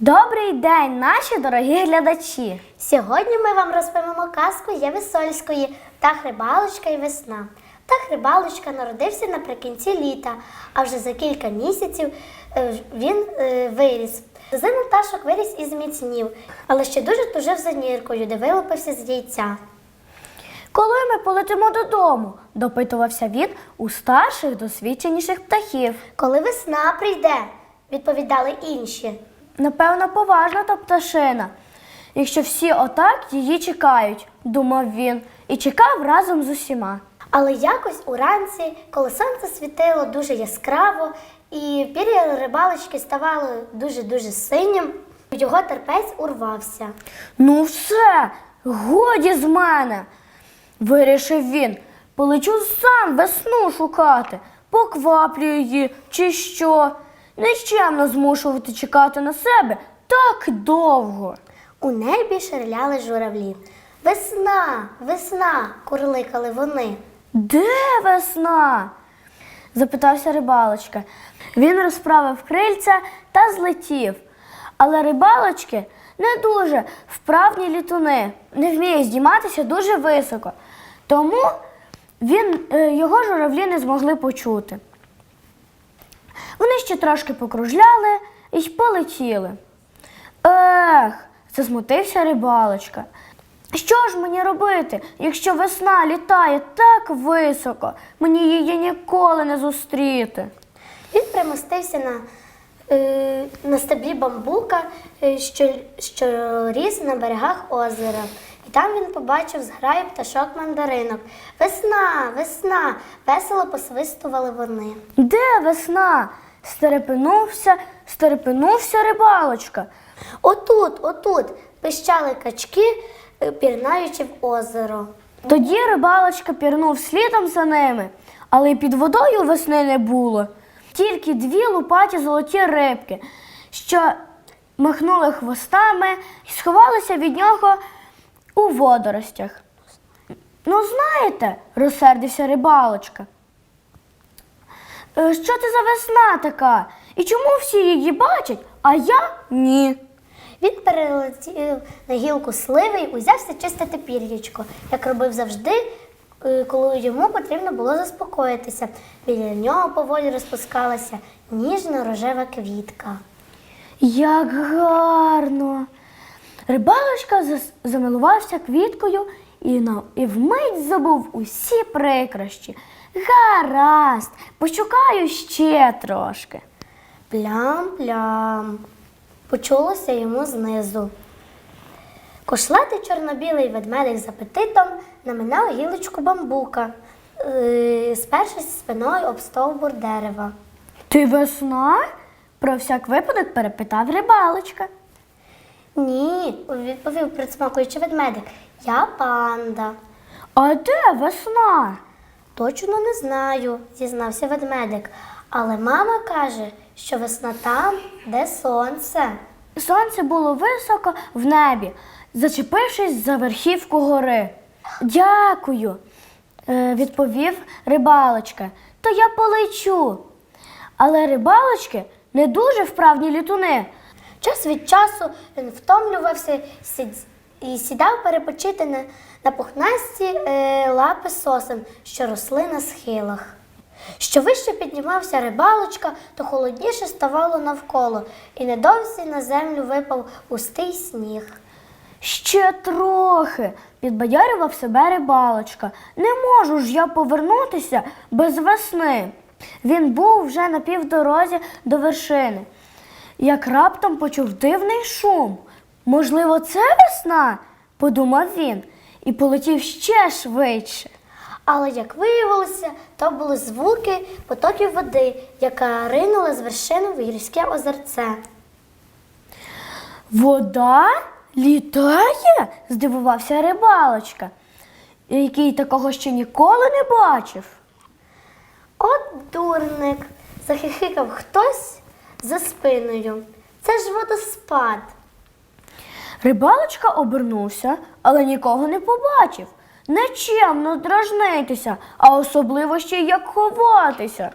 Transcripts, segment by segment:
Добрий день, наші дорогі глядачі! Сьогодні ми вам розповімо казку Єви Сольської Птах рибалочка і весна. Птах рибалочка народився наприкінці літа, а вже за кілька місяців е, він е, виріс. Зиму пташок виріс і зміцнів, але ще дуже тужив за ніркою, де вилупився з яйця. Коли ми полетимо додому, допитувався він у старших досвідченіших птахів. Коли весна прийде, відповідали інші. Напевно, поважна та пташина. Якщо всі отак її чекають, думав він, і чекав разом з усіма. Але якось уранці, коли сонце світило дуже яскраво, і пір'я рибалочки ставало дуже-дуже синім, його терпець урвався. Ну, все, годі з мене. Вирішив він. Полечу сам весну шукати, покваплю її чи що. Нечемно змушувати чекати на себе так довго. У небі ширляли журавлі. Весна, весна, курликали вони. Де весна? запитався рибалочка. Він розправив крильця та злетів. Але рибалочки не дуже вправні літуни, не вміє здійматися дуже високо. Тому він, е, його журавлі не змогли почути. Вони ще трошки покружляли і полетіли. Ех, засмутився рибалочка. Що ж мені робити, якщо весна літає так високо, мені її ніколи не зустріти. Він примостився на, е, на стеблі бамбука, е, що, що ріс на берегах озера. Там він побачив зграю пташок мандаринок. Весна, весна, весело посвистували вони. Де весна? Стерепенувся, стерепенувся рибалочка. Отут, отут пищали качки, е, пірнаючи в озеро. Тоді рибалочка пірнув слідом за ними, але й під водою весни не було. Тільки дві лупаті золоті рибки, що махнули хвостами і сховалися від нього у водоростях. Ну, знаєте, розсердився рибалочка. «Е, Що це за весна така? І чому всі її бачать, а я ні? Він перелетів на гілку сливи і узявся чистити пір'ячко, як робив завжди, е, коли йому потрібно було заспокоїтися. Біля нього поволі розпускалася ніжна рожева квітка. Як гарно. Рибалочка замилувався квіткою і, на, і вмить забув усі прикрощі. Гаразд, пошукаю ще трошки. Плям-плям. Почулося йому знизу. Кошлатий чорно-білий ведмедик з апетитом наминав гілочку бамбука, е, спершись спиною об стовбур дерева. Ти весна? Про всяк випадок перепитав рибалочка. Ні, відповів присмакуючи ведмедик. Я панда. А де весна? Точно не знаю, зізнався ведмедик. Але мама каже, що весна там, де сонце. Сонце було високо в небі, зачепившись за верхівку гори. Дякую, е, відповів рибалочка. То я полечу. Але рибалочки не дуже вправні літуни. Час від часу він втомлювався і сідав перепочити на, на пухнасті е, лапи сосен, що росли на схилах. Що вище піднімався рибалочка, то холодніше ставало навколо, і недовзі на землю випав густий сніг. Ще трохи, підбадьорював себе рибалочка. Не можу ж я повернутися без весни. Він був вже на півдорозі до вершини, як раптом почув дивний шум. Можливо, це весна? подумав він і полетів ще швидше. Але, як виявилося, то були звуки потоків води, яка ринула з вершини в гірське озерце. Вода літає? здивувався рибалочка, який такого ще ніколи не бачив. От дурник, захихикав хтось за спиною. Це ж водоспад. Рибалочка обернувся, але нікого не побачив. Нечемно дражнитися, а особливо ще як ховатися.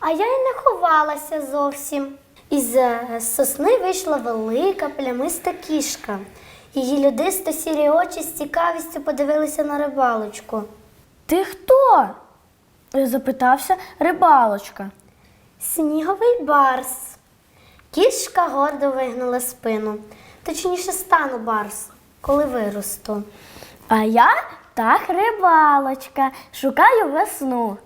А я й не ховалася зовсім. Із е, сосни вийшла велика плямиста кішка. Її людисто сірі очі з цікавістю подивилися на рибалочку. Ти хто? запитався рибалочка. Сніговий барс. Кішка гордо вигнула спину. Точніше стану барс, коли виросту. А я так рибалочка, шукаю весну.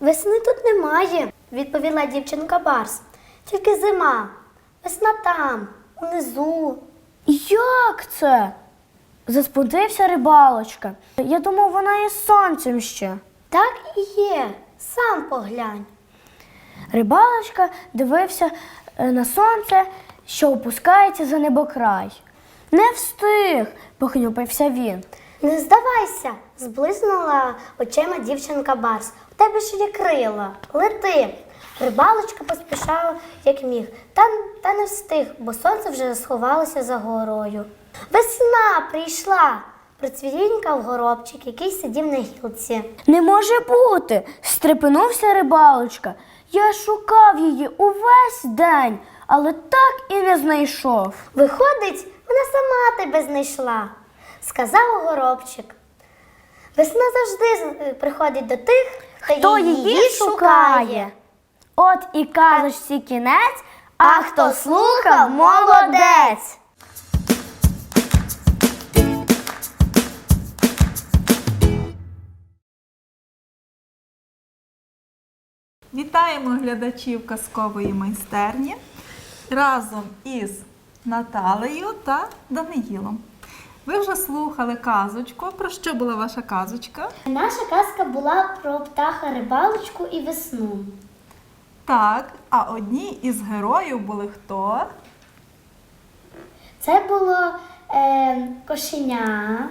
Весни тут немає, відповіла дівчинка Барс. Тільки зима. Весна там, унизу. Як це? Засподився рибалочка. Я думав, вона із сонцем ще. Так і є. Сам поглянь. Рибалочка дивився на сонце, що опускається за небокрай. Не встиг, похнюпився він. Не здавайся, зблиснула очима дівчинка Барс. У тебе ж є крила. Лети. Рибалочка поспішала, як міг, та, та не встиг, бо сонце вже сховалося за горою. Весна прийшла. Процвірінькав горобчик, який сидів на гілці. Не може бути, стрепенувся рибалочка. Я шукав її увесь день, але так і не знайшов. Виходить, вона сама тебе знайшла, сказав горобчик. Весна завжди е, приходить до тих, хто, Хто її шукає? От і казочці кінець, а хто слухав, молодець. Вітаємо глядачів казкової майстерні разом із Наталею та Даниїлом. Ви вже слухали казочку. Про що була ваша казочка? Наша казка була про птаха рибалочку і весну. Так, а одні із героїв були хто? Це було е, кошеня.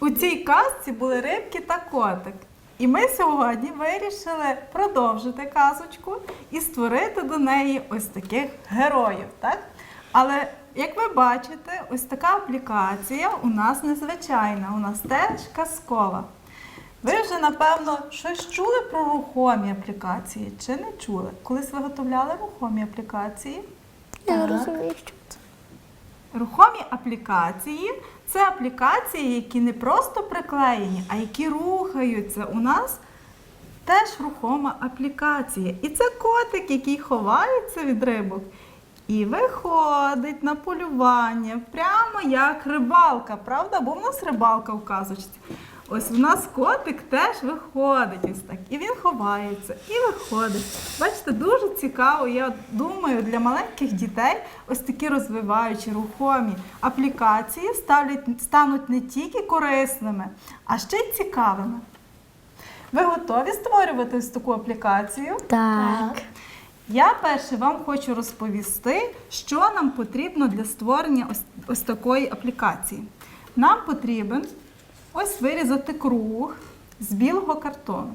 У цій казці були рибки та котик. І ми сьогодні вирішили продовжити казочку і створити до неї ось таких героїв. Так? Але як ви бачите, ось така аплікація у нас незвичайна, у нас теж казкова. Ви вже, напевно, щось чули про рухомі аплікації чи не чули? Колись виготовляли рухомі аплікації? Я не розумію, що це. Рухомі аплікації це аплікації, які не просто приклеєні, а які рухаються. У нас теж рухома аплікація. І це котик, який ховається від рибок і виходить на полювання, прямо як рибалка, правда? Бо в нас рибалка в казочці. Ось в нас котик теж виходить ось так. І він ховається, і виходить. Бачите, дуже цікаво, я думаю, для маленьких дітей ось такі розвиваючі рухомі аплікації ставлять, стануть не тільки корисними, а ще й цікавими. Ви готові створювати ось таку аплікацію? Так. Я перше вам хочу розповісти, що нам потрібно для створення ось, ось такої аплікації. Нам потрібен ось вирізати круг з білого картону.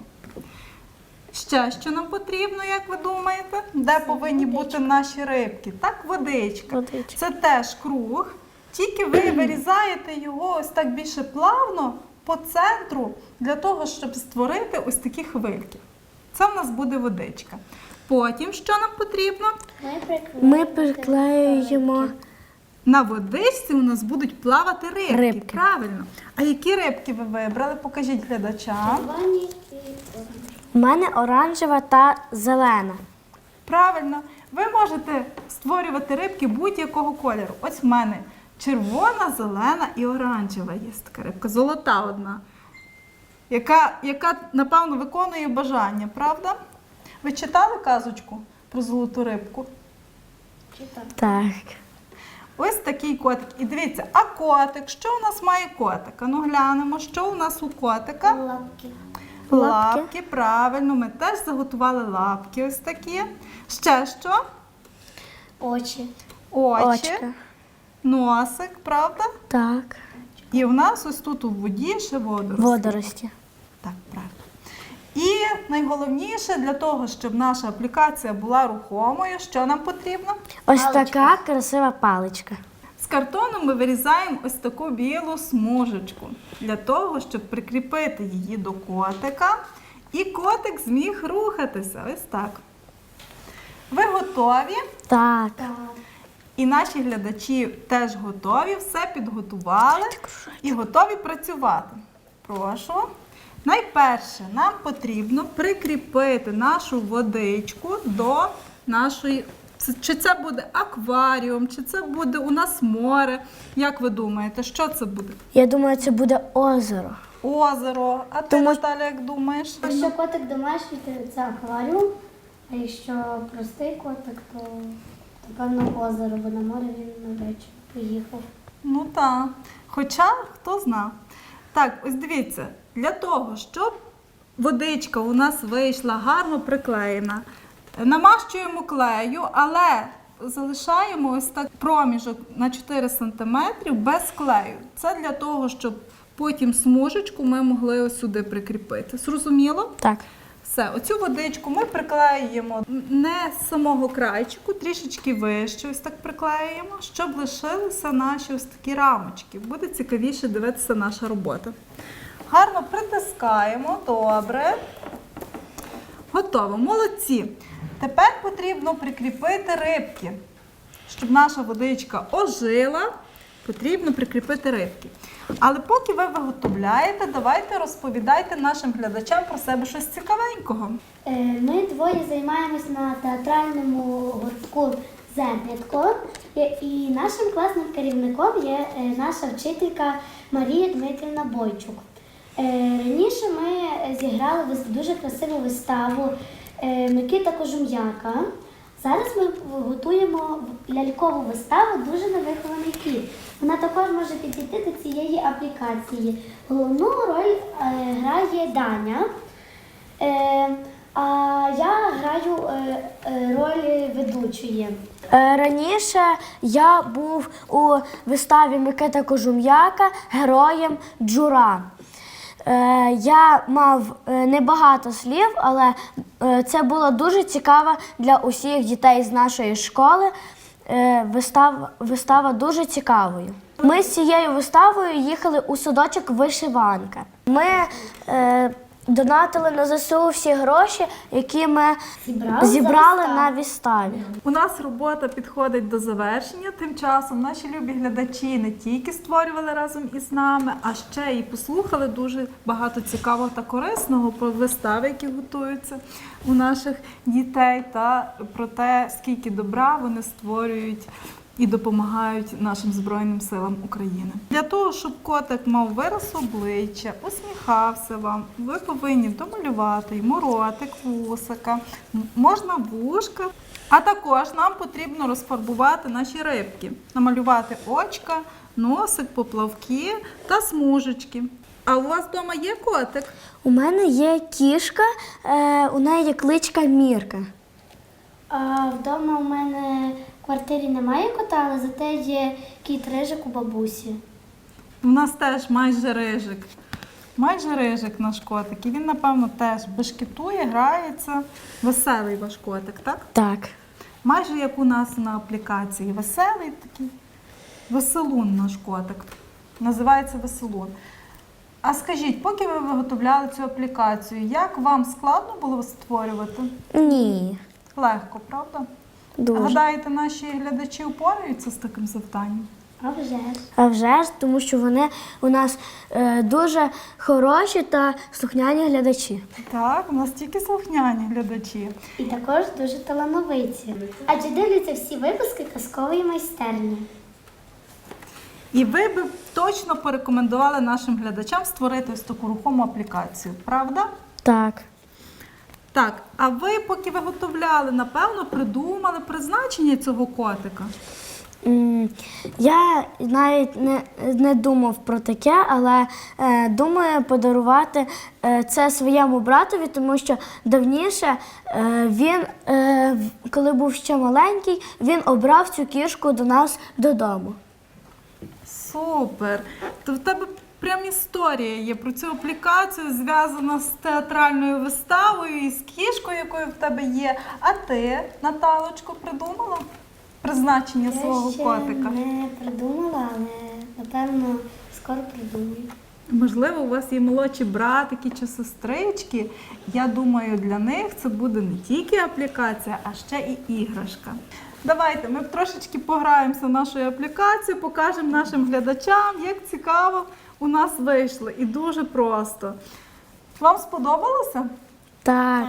Ще що нам потрібно, як ви думаєте? Де повинні бути наші рибки? Так, водичка. Водичка. Це теж круг. Тільки ви вирізаєте його ось так більше плавно по центру для того, щоб створити ось такі хвильки. Це в нас буде водичка. Потім що нам потрібно? Ми приклеюємо На водичці у нас будуть плавати рибки. Рибки. Правильно. А які рибки ви вибрали? Покажіть глядачам. У мене оранжева та зелена. Правильно, ви можете створювати рибки будь-якого кольору. Ось в мене червона, зелена і оранжева є така рибка, золота одна, яка, яка напевно, виконує бажання, правда? Ви читали казочку про золоту рибку? Так. Ось такий котик. І дивіться, а котик, що у нас має котик? А Ну глянемо, що у нас у котика? Лапки. Лапки. Лапки, правильно, ми теж заготували лапки ось такі. Ще що? Очі. Очі, Очка. носик, правда? Так. І в нас ось тут у воді ще водорості. Водорості. Так, правильно. Найголовніше для того, щоб наша аплікація була рухомою, що нам потрібно? Ось Паличка. така красива паличка. З картону ми вирізаємо ось таку білу смужечку для того, щоб прикріпити її до котика, і котик зміг рухатися. Ось так. Ви готові? Так. І наші глядачі теж готові, все підготували і готові працювати. Прошу. Найперше, нам потрібно прикріпити нашу водичку до нашої. Чи це буде акваріум, чи це буде у нас море? Як ви думаєте, що це буде? Я думаю, це буде озеро. Озеро. А ти, Тому- Наталя, як думаєш? Якщо котик домашній, то це акваріум, а якщо простий котик, то, то певно озеро, бо на море він навряд чи поїхав. Ну так. Хоча хто зна. Так, ось дивіться, для того, щоб водичка у нас вийшла гарно приклеєна, намащуємо клею, але залишаємо ось так проміжок на 4 см без клею. Це для того, щоб потім смужечку ми могли ось сюди прикріпити. Зрозуміло? Так. Все, оцю водичку ми приклеюємо не з самого крайчику, трішечки вище, ось так приклеюємо, щоб лишилися наші ось такі рамочки. Буде цікавіше дивитися наша робота. Гарно притискаємо, добре. Готово, молодці. Тепер потрібно прикріпити рибки. Щоб наша водичка ожила, потрібно прикріпити рибки. Але поки ви виготовляєте, давайте розповідайте нашим глядачам про себе щось цікавенького. Е, Ми двоє займаємось на театральному гуртку Зернятко. І- І нашим класним керівником є е, наша вчителька Марія Дмитрівна Бойчук. Е, Раніше ми зіграли дуже красиву виставу е, Микита Кожум'яка. Зараз ми готуємо лялькову виставу Дуже невихований кіт. Вона також може підійти до цієї аплікації. Головну роль е, грає Даня. А я граю роль ведучої. Раніше я був у виставі Микита Кожум'яка героєм Джура. Е, Я мав е, небагато слів, але е, це було дуже цікаво для усіх дітей з нашої школи. Вистава, вистава дуже цікавою. Ми з цією виставою їхали у садочок вишиванка. Ми донатили на ЗСУ всі гроші, які ми Зібрали зібрали на виставі. У нас робота підходить до завершення. Тим часом наші любі глядачі не тільки створювали разом із нами, а ще і послухали дуже багато цікавого та корисного про вистави, які готуються у наших дітей, та про те, скільки добра вони створюють. І допомагають нашим Збройним силам України. Для того, щоб котик мав вираз обличчя, усміхався вам, ви повинні домалювати йому ротик, вусика, можна вушка. А також нам потрібно розфарбувати наші рибки, намалювати очка, носик, поплавки та смужечки. А у вас вдома є котик? У мене є кішка, е, у неї є кличка Мірка. А вдома у мене квартирі немає кота, але зате є кіт рижик у бабусі. У нас теж майже рижик. Майже рижик наш котик. І він, напевно, теж бешкетує, грається. Веселий ваш котик, так? Так. Майже як у нас на аплікації. Веселий такий. Веселун наш котик. Називається веселун. А скажіть, поки ви виготовляли цю аплікацію, як вам складно було створювати? Ні. Легко, правда? Дуже. Гадаєте, наші глядачі упораються з таким завданням? А вже ж. А вже ж, тому що вони у нас е, дуже хороші та слухняні глядачі. Так, у нас тільки слухняні глядачі. І також дуже талановиті. Адже дивляться всі випуски казкової майстерні. І ви б точно порекомендували нашим глядачам створити ось таку рухому аплікацію, правда? Так. Так, а ви, поки виготовляли, напевно, придумали призначення цього котика. М, Я навіть не, не думав про таке, але е, думаю подарувати е, це своєму братові, тому що давніше е, він, е, в- коли був ще маленький, він обрав цю кішку до нас додому. Супер! То в тебе прям історія є про цю аплікацію, зв'язана з театральною виставою і з кішкою, якою в тебе є. А ти, Наталочко, придумала призначення свого ще котика? не придумала, але напевно скоро придумаю. Можливо, у вас є молодші братики чи сестрички. Я думаю, для них це буде не тільки аплікація, а ще і іграшка. Давайте ми трошечки пограємося в нашу аплікацію, покажемо нашим глядачам, як цікаво у нас вийшло і дуже просто. Вам сподобалося? Так.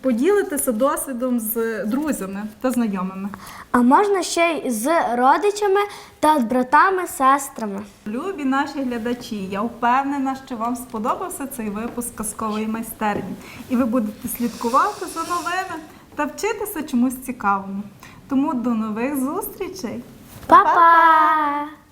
Поділитися досвідом з друзями та знайомими. А можна ще й з родичами та з братами, сестрами. Любі наші глядачі, я впевнена, що вам сподобався цей випуск казкової майстерні, і ви будете слідкувати за новими та вчитися чомусь цікавому. Тому до нових зустрічей! Па-па!